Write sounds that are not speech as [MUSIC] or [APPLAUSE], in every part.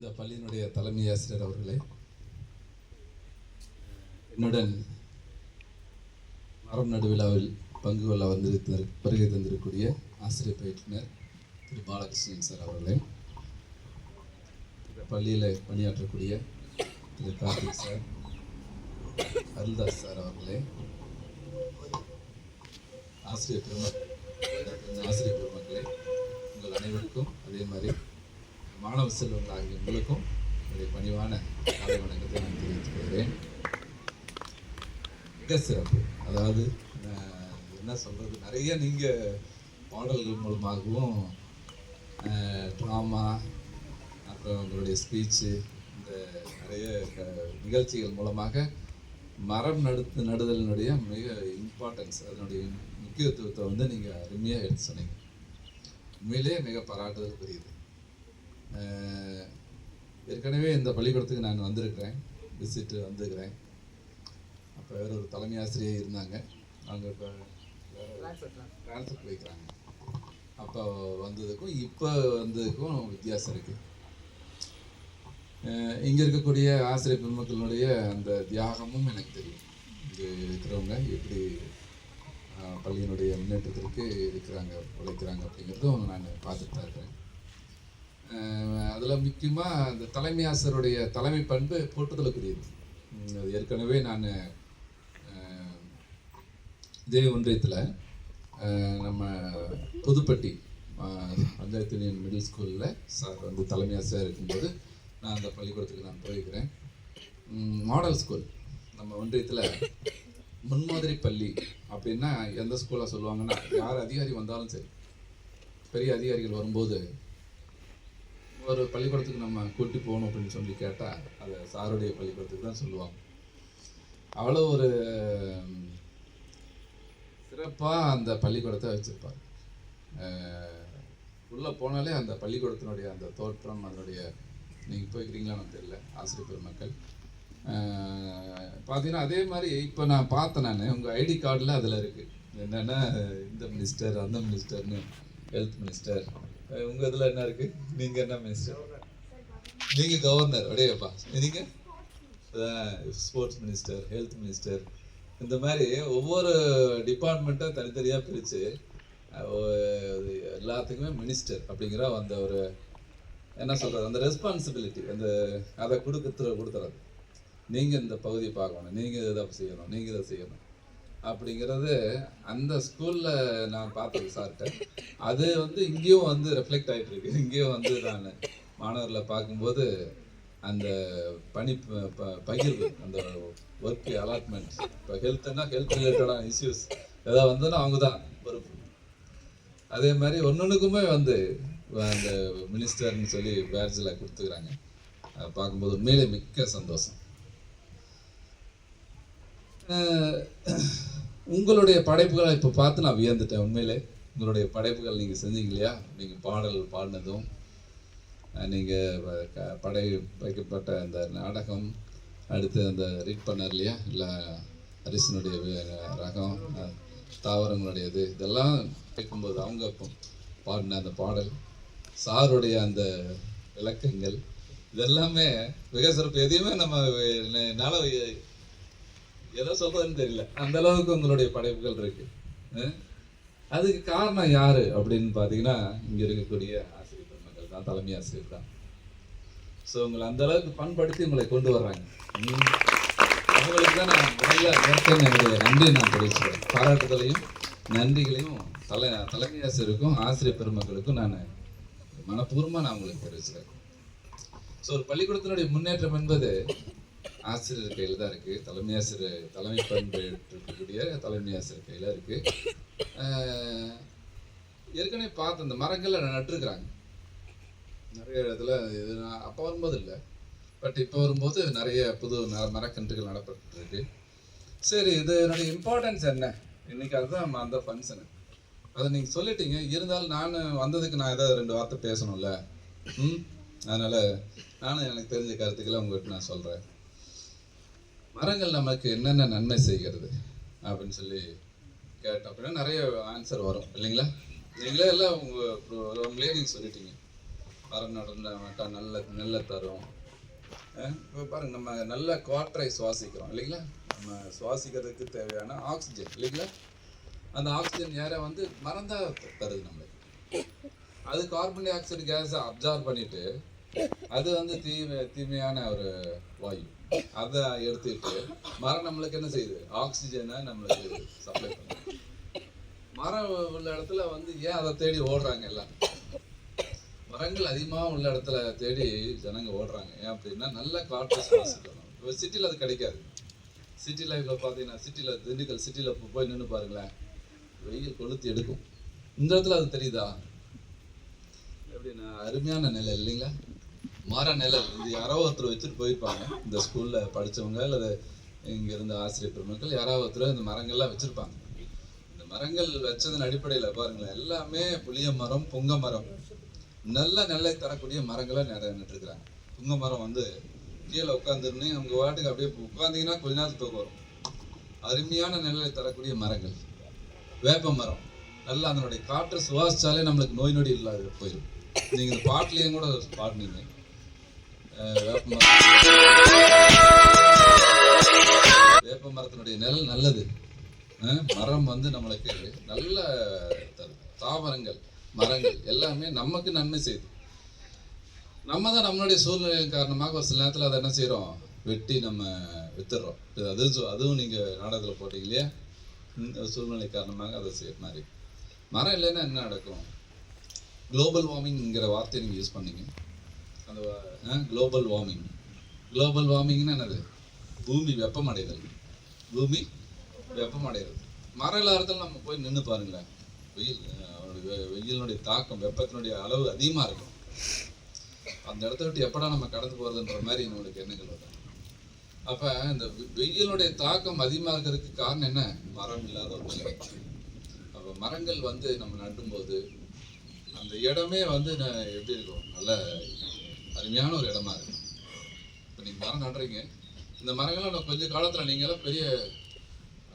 இந்த பள்ளியினுடைய தலைமை ஆசிரியர் அவர்களே என்னுடன் மரம் நடு விழாவில் பங்கு கொள்ள வந்திருந்த வருகை தந்திருக்கக்கூடிய ஆசிரியர் பயிற்றுனர் திரு பாலகிருஷ்ணன் சார் அவர்களே இந்த பள்ளியில் பணியாற்றக்கூடிய திரு கார்த்திக் சார் அருள்தாஸ் சார் அவர்களே ஆசிரியர் பெருமக்கள் ஆசிரியர் பெருமக்களே உங்கள் அனைவருக்கும் அதே மாதிரி மாணவ செல்வங்கள் ஆகிய உங்களுக்கும் என்னுடைய பணிவான காலை வணக்கத்தை நான் தெரிவித்துக் கொள்கிறேன். மிக சிறப்பு. அதாவது என்ன சொல்கிறது நிறைய நீங்கள் பாடல்கள் மூலமாகவும் ட்ராமா அப்புறம் உங்களுடைய ஸ்பீச்சு இந்த நிறைய நிகழ்ச்சிகள் மூலமாக மரம் நடுத்து நடுதலினுடைய மிக இம்பார்ட்டன்ஸ் அதனுடைய முக்கியத்துவத்தை வந்து நீங்கள் அருமையாக எடுத்து சொன்னீங்க. உண்மையிலேயே மிக பாராட்டுதல் புரியுது ஏற்கனவே இந்த பள்ளிக்கூடத்துக்கு நான் வந்திருக்கிறேன். விசிட்டு வந்திருக்கிறேன். அப்போ வேற ஒரு தலைமை ஆசிரியர் இருந்தாங்க. அவங்க இப்போ ட்ரான்ஸ்ஃபர் போய்க்கிறாங்க அப்போ வந்ததுக்கும் இப்போ வந்ததுக்கும் வித்தியாசம் இருக்குது இங்கே இருக்கக்கூடிய ஆசிரியர் பெருமக்களுடைய அந்த தியாகமும் எனக்கு தெரியும். இங்கே இருக்கிறவங்க எப்படி பள்ளியினுடைய முன்னேற்றத்திற்கு இருக்கிறாங்க உழைக்கிறாங்க அப்படிங்கிறதும் நான் பார்த்துட்டு தான் இருக்கிறேன். அதில் முக்கியமாக அந்த தலைமை ஆசிரியருடைய தலைமை பண்பு போட்டுதலுக்குரியது அது ஏற்கனவே நான் இதே ஒன்றியத்தில் நம்ம புதுப்பட்டி பஞ்சாயத்து யூனியன் மிடில் ஸ்கூலில் சார் வந்து தலைமை ஆசிரியர் இருக்கும்போது நான் அந்த பள்ளிக்கூடத்துக்கு நான் போயிருக்கிறேன். மாடல் ஸ்கூல் நம்ம ஒன்றியத்தில் முன்மாதிரி பள்ளி அப்படின்னா எந்த ஸ்கூலாக சொல்லுவாங்கன்னா யார் அதிகாரி வந்தாலும் சரி பெரிய அதிகாரிகள் வரும்போது ஒரு பள்ளிக்கூடத்துக்கு நம்ம கூட்டி போகணும் அப்படின்னு சொல்லி கேட்டால் அது சாருடைய பள்ளிக்கூடத்துக்கு தான் சொல்லுவாங்க. அவ்வளோ ஒரு சிறப்பாக அந்த பள்ளிக்கூடத்தை வச்சுருப்பார். உள்ளே போனாலே அந்த பள்ளிக்கூடத்தினுடைய அந்த தோற்றம் அதனுடைய நீங்கள் போய்க்கிறீங்களான்னு தெரியல ஆசிரியர் பெருமக்கள். பார்த்தீங்கன்னா அதே மாதிரி இப்போ நான் பார்த்தேன் நான் உங்கள் ஐடி கார்டில் அதில் இருக்குது என்னென்னா இந்த மினிஸ்டர் அந்த மினிஸ்டர்னு ஹெல்த் மினிஸ்டர் உங்கள் இதில் என்ன இருக்குது நீங்கள் என்ன மினிஸ்டர் நீங்கள் கவர்னர் அப்படியேப்பா நீங்கள் ஸ்போர்ட்ஸ் மினிஸ்டர் ஹெல்த் மினிஸ்டர் இந்த மாதிரி ஒவ்வொரு டிபார்ட்மெண்ட்டும் தனித்தனியாக பிரித்து எல்லாத்துக்குமே மினிஸ்டர் அப்படிங்கிற அந்த ஒரு என்ன சொல்கிறது அந்த ரெஸ்பான்சிபிலிட்டி அந்த அதை கொடுக்குற கொடுத்துறது நீங்கள் இந்த பகுதியை பார்க்கணும் நீங்கள் இதை செய்யணும் நீங்கள் இதை செய்யணும். அப்படிங்கிறது அந்த ஸ்கூலில் நான் பார்த்தேன் சார்கிட்ட அது வந்து இங்கேயும் வந்து ரெஃப்ளெக்ட் ஆகிட்டு இருக்கு இங்கேயும் வந்து நான் மாணவர்களை பார்க்கும்போது அந்த பணி ப- ப- பகிர்வு அந்த ஒர்க் அலாட்மெண்ட் இப்போ ஹெல்த்னா ஹெல்த் ரிலேட்டடான இஷ்யூஸ் ஏதாவது வந்ததுன்னா அவங்க தான் பொறுப்பு. அதே மாதிரி ஒன்னொன்றுக்குமே வந்து அந்த மினிஸ்டர்னு சொல்லி பேட்ஜில் கொடுத்துக்கிறாங்க. அதை பார்க்கும்போது உண்மையிலே மிக்க சந்தோஷம். உங்களுடைய படைப்புகளை இப்போ பார்த்து நான் வியந்துட்டேன். உண்மையிலே உங்களுடைய படைப்புகள் நீங்கள் செஞ்சீங்க இல்லையா? நீங்கள் பாடல் பாடினதும் நீங்கள் படை வைக்கப்பட்ட அந்த நாடகம் அடுத்து அந்த ரீட் பண்ணார் இல்லையா? இல்லை அரிசனுடைய ரகம் தாவரங்களுடையது இதெல்லாம் கேட்கும்போது அவங்க இப்போ பாடின அந்த பாடல் சாருடைய அந்த விளக்கங்கள் இதெல்லாமே மிக சிறப்பு. எதையுமே நம்ம என்னால் எதை சொல்றதுன்னு தெரியல. அந்த அளவுக்கு உங்களுடைய படைப்புகள் இருக்கு. அதுக்கு காரணம் யாரு அப்படின்னு பார்த்தீங்கன்னா இங்க இருக்கக்கூடிய ஆசிரியர் பெருமக்கள் தான் தலைமை ஆசிரியர் தான். ஸோ உங்களை அந்த அளவுக்கு பண்படுத்தி உங்களை கொண்டு வர்றாங்க. அவங்களுக்கு தான் நான் முதல்ல நேரத்தில் என்னுடைய நன்றி நான் தெரிவிச்சுக்கிறேன். பாராட்டுதலையும் நன்றிகளையும் தலை தலைமை ஆசிரியருக்கும் ஆசிரியர் பெருமக்களுக்கும் நான் மனப்பூர்வமாக நான் உங்களுக்கு தெரிவிச்சுக்கிறேன். ஸோ ஒரு பள்ளிக்கூடத்தினுடைய முன்னேற்றம் என்பது ஆசிரியர் கையில் தான் இருக்குது தலைமை ஆசிரியர் தலைமை பண்பு இருக்கக்கூடிய தலைமை ஆசிரியர் கையில் இருக்குது ஏற்கனவே பார்த்து இந்த மரங்களை நட்டுருக்குறாங்க. நிறைய இடத்துல இது நான் அப்போ வரும்போது இல்லை. பட் இப்போ வரும்போது நிறைய புது மரக்கன்றுகள் நடப்பட்டுருக்கு. சரி இது என்னுடைய இம்பார்ட்டன்ஸ் என்ன? இன்னைக்கு அதுதான் அந்த ஃபங்க்ஷனு அதை நீங்கள் சொல்லிட்டீங்க. இருந்தாலும் நான் வந்ததுக்கு நான் ஏதாவது ரெண்டு வார்த்தை பேசணும்ல? ம்? அதனால் நானும் எனக்கு தெரிஞ்ச கருத்துக்களை உங்கள்கிட்ட நான் சொல்கிறேன் மரங்கள் நமக்கு என்னென்ன நன்மை செய்கிறது அப்படின்னு சொல்லி கேட்டோம். அப்படின்னா நிறைய ஆன்சர் வரும். இல்லைங்களா? நீங்களே எல்லாம் உங்கள் உங்களே நீங்கள் சொல்லிட்டீங்க. மரம் நடந்தாக்கா நல்ல நெல்ல தரும். இப்போ பாருங்க நம்ம நல்ல காற்றை சுவாசிக்கிறோம். இல்லைங்களா? நம்ம சுவாசிக்கிறதுக்கு தேவையான ஆக்சிஜன் இல்லைங்களா? அந்த ஆக்சிஜன் ஏரை வந்து மறந்தா தருது நம்மளுக்கு அது கார்பன் டை ஆக்சைடு கேஸை அப்சார்ப் பண்ணிட்டு அது வந்து தீமை தீமையான ஒரு வாயு. அதை எடுத்துட்டு மரம் நம்மளுக்கு என்ன செய்யுது? ஆக்சிஜனை நம்மளுக்கு சப்ளை பண்ணுது. மரம் உள்ள இடத்துல வந்து ஏன் அதை தேடி ஓடுறாங்க எல்லாம்? மரங்கள் அதிகமாக உள்ள இடத்துல தேடி ஜனங்க ஓடுறாங்க. ஏன் அப்படின்னா நல்ல காற்று சுவாசிக்கணும் இப்போ சிட்டியில் அது கிடைக்காது. சிட்டி லைஃப்ல பார்த்தீங்கன்னா சிட்டியில் திண்டுக்கல் சிட்டியில் போய் நின்று பாருங்களேன். வெயில் கொளுத்தி எடுக்கும். இந்த இடத்துல அது தெரியுதா? எப்படின்னா அருமையான நிலை இல்லைங்களா? மர நிழல். இது யாரோ ஒருத்தர் வச்சுட்டு போயிருப்பாங்க. இந்த ஸ்கூல்ல படித்தவங்க அல்லது இங்கே இருந்த ஆசிரியர் பெருமக்கள் யாரோ ஒருத்தர் இந்த மரங்கள்லாம் வச்சிருப்பாங்க. இந்த மரங்கள் வச்சதன் அடிப்படையில் பாருங்களேன். எல்லாமே புளிய மரம் புங்க மரம். நல்ல நெல்லை தரக்கூடிய மரங்களை நிறைய நட்டுருக்குறாங்க. புங்க மரம் வந்து கீழே உட்காந்துருந்தே அவங்க வாட்டுக்கு அப்படியே உட்காந்திங்கன்னா கொஞ்ச நேரத்துக்கு தூக்கம் வரும். அருமையான நிழலை தரக்கூடிய மரங்கள். வேப்ப மரம். நல்லா அதனுடைய காற்று சுவாசிச்சாலே நம்மளுக்கு நோய் நொடி இல்லாத போயிடும். நீங்கள் இந்த பாட்டிலையும் கூட பாடினீங்க. வேப்ப மரத்தினுடைய நிழல் நல்லது. மரம் வந்து நம்மளுக்கு நல்ல தரும். தாவரங்கள் மரங்கள் எல்லாமே நமக்கு நன்மை செய்யுது நம்ம தான் நம்மளுடைய சூழ்நிலையின் காரணமாக ஒரு சில நேரத்தில் அதை என்ன செய்கிறோம் வெட்டி நம்ம வித்துடுறோம் அது அதுவும் அதுவும் நீங்கள் நாடகத்தில் போட்டீங்க இல்லையா? இந்த சூழ்நிலை காரணமாக அதை செய்ய மாதிரி. மரம் இல்லைன்னா என்ன நடக்கும்? குளோபல் வார்மிங்ங்கிற வார்த்தையை நீங்கள் யூஸ் பண்ணீங்க. அந்த குளோபல் வார்மிங் குளோபல் வார்மிங்னா என்னது? பூமி வெப்பமடைதல். பூமி வெப்பமடைதல். மரம் இடத்துல நம்ம போய் நின்று பாருங்களேன். வெயில் வெ- வெயிலினுடைய தாக்கம் வெப்பத்தினுடைய அளவு அதிகமாக இருக்கும். அந்த இடத்த விட்டு எப்படா நம்ம கடந்து போகிறதுன்ற மாதிரி நம்மளுக்கு எண்ணங்கள் வரும். அப்போ இந்த வெயிலுடைய தாக்கம் அதிகமாக இருக்கிறதுக்கு காரணம் என்ன? மரம் இல்லாத ஒரு அப்போ மரங்கள் வந்து நம்ம நடும்போது அந்த இடமே வந்து எப்படி இருக்கும்? நல்ல அருமையான ஒரு இடமா இருக்கும் இப்போ நீங்கள் மரம் நடுறீங்க. இந்த மரங்கள்லாம் இன்னும் கொஞ்சம் காலத்தில் நீங்களாம் பெரிய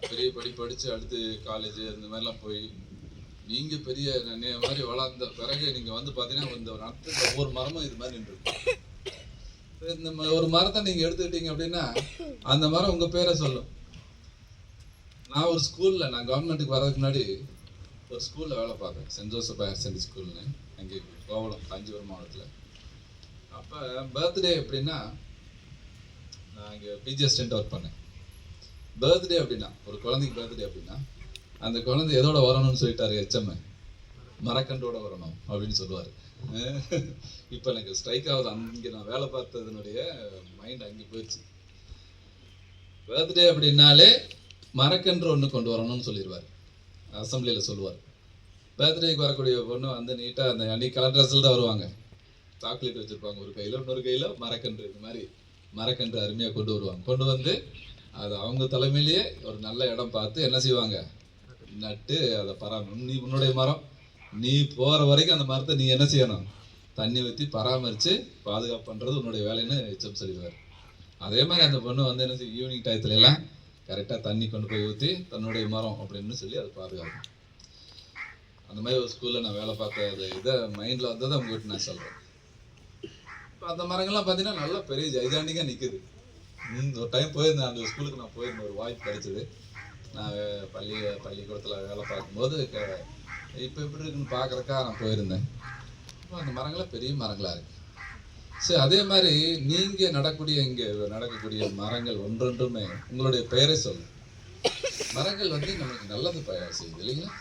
பெரிய படி படித்து அடுத்து காலேஜ் இந்த மாதிரிலாம் போய் நீங்கள் பெரிய நன்னே மாதிரி வளர்ந்த பிறகு நீங்கள் வந்து பார்த்தீங்கன்னா இந்த நட்டு ஒவ்வொரு மரமும் இது மாதிரி நின்று இந்த ஒரு மரத்தை நீங்கள் எடுத்துக்கிட்டீங்க அப்படின்னா அந்த மரம் உங்கள் பேரை சொல்லும். நான் ஒரு ஸ்கூலில் நான் கவர்மெண்ட்டுக்கு வர்றதுக்கு முன்னாடி ஒரு ஸ்கூலில் வேலை பார்த்தேன். சென்ட் ஜோசப் ஹையர் செகண்டரி ஸ்கூல்னு அங்கே கோவளம் காஞ்சிபுரம் மாவட்டத்தில். அப்போ பர்த்டே எப்படின்னா நான் இங்கே பிஜி அசிஸ்டன்ட் ஒர்க் பண்ணேன். பர்த்டே அப்படின்னா ஒரு குழந்தைக்கு பர்த்டே அப்படின்னா அந்த குழந்தை எதோட வரணும்னு சொல்லிட்டாரு எச்எம் மரக்கண்டோட வரணும் அப்படின்னு சொல்லுவார். [LAUGHS] இப்போ எனக்கு ஸ்ட்ரைக் ஆகுது. அங்கே நான் வேலை பார்த்ததுனுடைய மைண்ட் அங்கே போயிடுச்சு. பர்த்டே அப்படின்னாலே மரக்கன்று ஒன்று கொண்டு வரணும்னு சொல்லிடுவார். அசம்பிளியில் சொல்லுவார். பர்த்டேக்கு வரக்கூடிய பொண்ணு வந்து நீட்டாக அந்த அன்னைக்கு கலர் ட்ரெஸ்ஸில் தான் வருவாங்க. சாக்லேட் வச்சுருப்பாங்க. ஒரு கையில் இன்னொரு கையில் மரக்கன்று இது மாதிரி மரக்கன்று அருமையாக கொண்டு வருவாங்க. கொண்டு வந்து அது அவங்க தலைமையிலேயே ஒரு நல்ல இடம் பார்த்து என்ன செய்வாங்க? நட்டு அதை பராமரி நீ உன்னுடைய மரம் நீ போகிற வரைக்கும் அந்த மரத்தை நீ என்ன செய்யணும்? தண்ணி ஊற்றி பராமரித்து பாதுகாப்பு பண்ணுறது உன்னுடைய வேலைன்னு எச்சம் சொல்லிடுவார். அதே மாதிரி அந்த பொண்ணு வந்து என்ன செய்யும் ஈவினிங் டயத்துல எல்லாம் கரெக்டாக தண்ணி கொண்டு போய் ஊற்றி தன்னுடைய மரம் அப்படின்னு சொல்லி அதை பாதுகாக்கும். அந்த மாதிரி ஒரு ஸ்கூலில் நான் வேலை பார்த்த இதை மைண்டில் வந்ததை உங்ககிட்ட நான் சொல்கிறேன் இப்போ அந்த மரங்கள்லாம் பார்த்தீங்கன்னா நல்லா பெரிய ஜைதாண்டிக்காக நிற்குது ஒரு டைம் போயிருந்தேன். அந்த ஸ்கூலுக்கு நான் போயிருந்தேன். ஒரு வாய்ப்பு கிடைச்சிது. நான் பள்ளி பள்ளிக்கூடத்தில் வேலை பார்க்கும்போது இப்போ எப்படி இருக்குன்னு பார்க்குறக்கா நான் போயிருந்தேன். இப்போ அந்த மரங்கள்லாம் பெரிய மரங்களாக இருக்குது சரி அதே மாதிரி நீங்கள் நடக்கூடிய இங்கே நடக்கக்கூடிய மரங்கள் ஒன்றொன்றுமே உங்களுடைய பெயரை சொல்லும் மரங்கள் வந்து நமக்கு நல்லது செய்யுது இல்லைங்களா?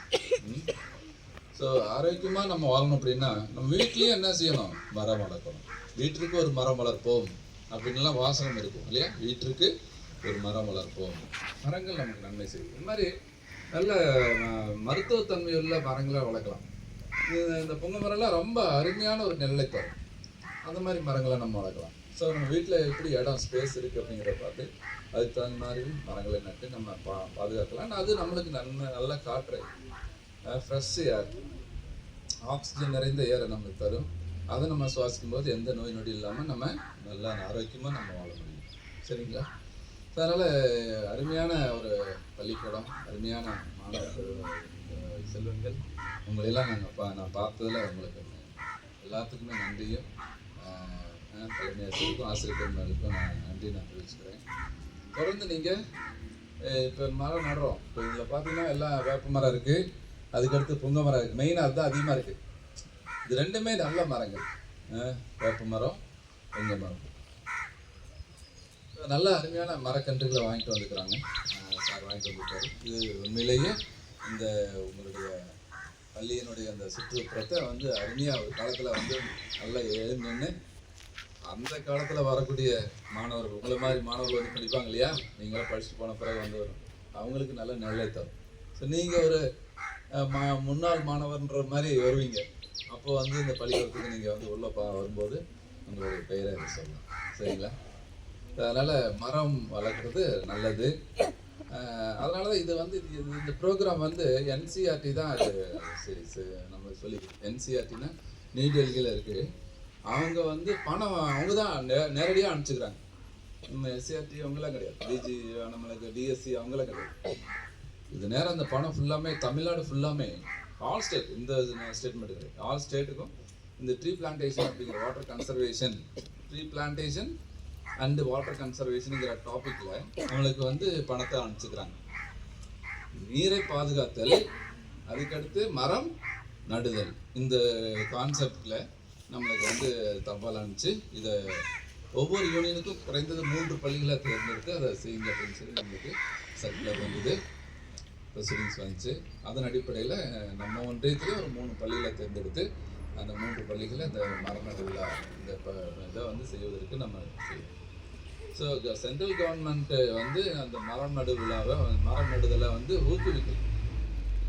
ஸோ ஆரோக்கியமாக நம்ம வாழணும் அப்படின்னா நம்ம வீட்லேயும் என்ன செய்யணும்? மரம் வளர்க்கணும். வீட்டிற்கு ஒரு மரம் வளர்ப்போம் அப்படின்லாம் வாசகம் இருக்கும் இல்லையா? வீட்டிற்கு ஒரு மரம் வளர்ப்போம். மரங்கள் நமக்கு நன்மை செய்யும். இந்த மாதிரி நல்ல மருத்துவத்தன்மையுள்ள மரங்களை வளர்க்கலாம். இந்த பொங்க மரம்லாம் ரொம்ப அருமையான ஒரு நெல்லை தரும். அந்த மாதிரி மரங்களை நம்ம வளர்க்கலாம். ஸோ நம்ம வீட்டில் எப்படி இடம் ஸ்பேஸ் இருக்குது அப்படிங்கிறத பார்த்து அதுக்கு தகுந்த மாதிரி மரங்களை நட்டு நம்ம பா பாதுகாக்கலாம். அது நம்மளுக்கு நன்மை நல்ல காற்று ஃப்ரெஷ் ஏர் ஆக்சிஜன் நிறைந்த ஏரை நம்மளுக்கு தரும். அதை நம்ம சுவாசிக்கும் போது எந்த நோய் நொடி இல்லாமல் நம்ம நல்லா ஆரோக்கியமாக நம்ம வாழ முடியும். சரிங்களா? அதனால் அருமையான ஒரு பள்ளிக்கூடம் அருமையான மாணவர்கள் செல்வங்கள் உங்களையெல்லாம் நாங்கள் பா நான் பார்த்ததில் உங்களுக்கு எல்லாத்துக்குமே நன்றியும் ஆஹ், தலைமை ஆசிரியருக்கும் ஆசிரியர் பெருமாளுக்கும் நான் நன்றி நான் தெரிவிச்சுக்கிறேன். தொடர்ந்து நீங்கள் இப்போ மரம் நடுறோம். இப்போ இதில் பார்த்தீங்கன்னா எல்லாம் வேப்ப மரம் இருக்குது அதுக்கடுத்து புங்க மரம் இருக்குது மெயினாக அதுதான் அதிகமாக இருக்குது இது ரெண்டுமே நல்ல மரங்கள். வேப்ப மரம் புங்க மரம். நல்ல அருமையான மரக்கன்றுகளை வாங்கிட்டு வந்துக்கிறாங்க சார் வாங்கிட்டு வந்துட்டார். இது உண்மையிலேயே இந்த உங்களுடைய பள்ளியினுடைய அந்த சுற்றுப்புறத்தை வந்து அருமையாக ஒரு காலத்தில் வந்து நல்லா எழுந்து நின்று அந்த காலத்தில் வரக்கூடிய மாணவர்கள் உங்களை மாதிரி மாணவர்கள் வந்து படிப்பாங்க இல்லையா? நீங்களாம் படிச்சுட்டு போன பிறகு வந்து வரும் அவங்களுக்கு நல்ல நிலை தரும். ஸோ நீங்கள் ஒரு மா முன்னாள் மாணவர்ன்ற மாதிரி வருவீங்க. அப்போ வந்து இந்த பள்ளிக்கூடத்துக்கு நீங்கள் வந்து உள்ளே பா வரும்போது உங்களுடைய பெயரை சொல்லலாம். சரிங்களா? அதனால் மரம் வளர்க்குறது நல்லது. அதனால தான் இது வந்து இது- இந்த ப்ரோக்ராம் வந்து என்சிஆர்டி தான் அது சரி சரி நம்ம சொல்லி என்சிஆர்டினா நியூ டெல்லியில் இருக்குது அவங்க வந்து பணம் அவங்க தான் நே நேரடியாக அனுப்பிச்சுக்கிறாங்க. நம்ம எஸ்சிஆர்டி அவங்களாம் கிடையாது. டிஜி நம்மளுக்கு டிஎஸ்சி அவங்களாம் கிடையாது. இது நேரம் அந்த பணம் ஃபுல்லாமே தமிழ்நாடு ஃபுல்லாமே ஆல் ஸ்டேட் இந்த ஸ்டேட்மெண்ட் கிடையாது. ஆல் ஸ்டேட்டுக்கும் இந்த ட்ரீ பிளான்டேஷன் அப்படிங்கிற water conservation tree plantation and water கன்சர்வேஷனுங்கிற டாப்பிக்கில் அவங்களுக்கு வந்து பணத்தை அனுப்பிச்சுக்கிறாங்க. நீரை பாதுகாத்தல் அதுக்கடுத்து மரம் நடுதல். இந்த கான்செப்டில் நம்மளுக்கு வந்து தபால் அனுப்பிச்சு இதை ஒவ்வொரு யூனியனுக்கும் குறைந்தது மூன்று பள்ளிகளை தேர்ந்தெடுத்து அதை செய்யுங்க அப்படின்னு சொல்லி நம்மளுக்கு சர்க்குலர் வந்தது. ப்ரொசீடிங்ஸ் வந்துச்சு. அதன் அடிப்படையில் நம்ம ஒன்றியத்தில் ஒரு மூணு பள்ளிகளை தேர்ந்தெடுத்து அந்த மூன்று பள்ளிகளை இந்த மரண விழா இந்த ப- இதை வந்து செய்வதற்கு நம்ம செய்வோம் ஸோ சென்ட்ரல் கவர்மெண்ட்டு வந்து அந்த மரம் நடு விழாவை மரம் நடுதலை வந்து ஊக்குவிக்கும்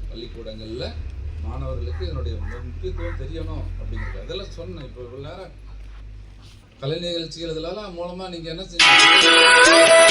பள்ளிக்கூடங்களில் மாணவர்களுக்கு இதனுடைய முக்கியத்துவம் தெரியணும் அப்படிங்கிறது அதெல்லாம் சொன்னேன். இப்போ இவ்வளோ நேரம் கலை நிகழ்ச்சிகள் இதெல்லாம் மூலமாக நீங்கள் என்ன செஞ்சீங்க?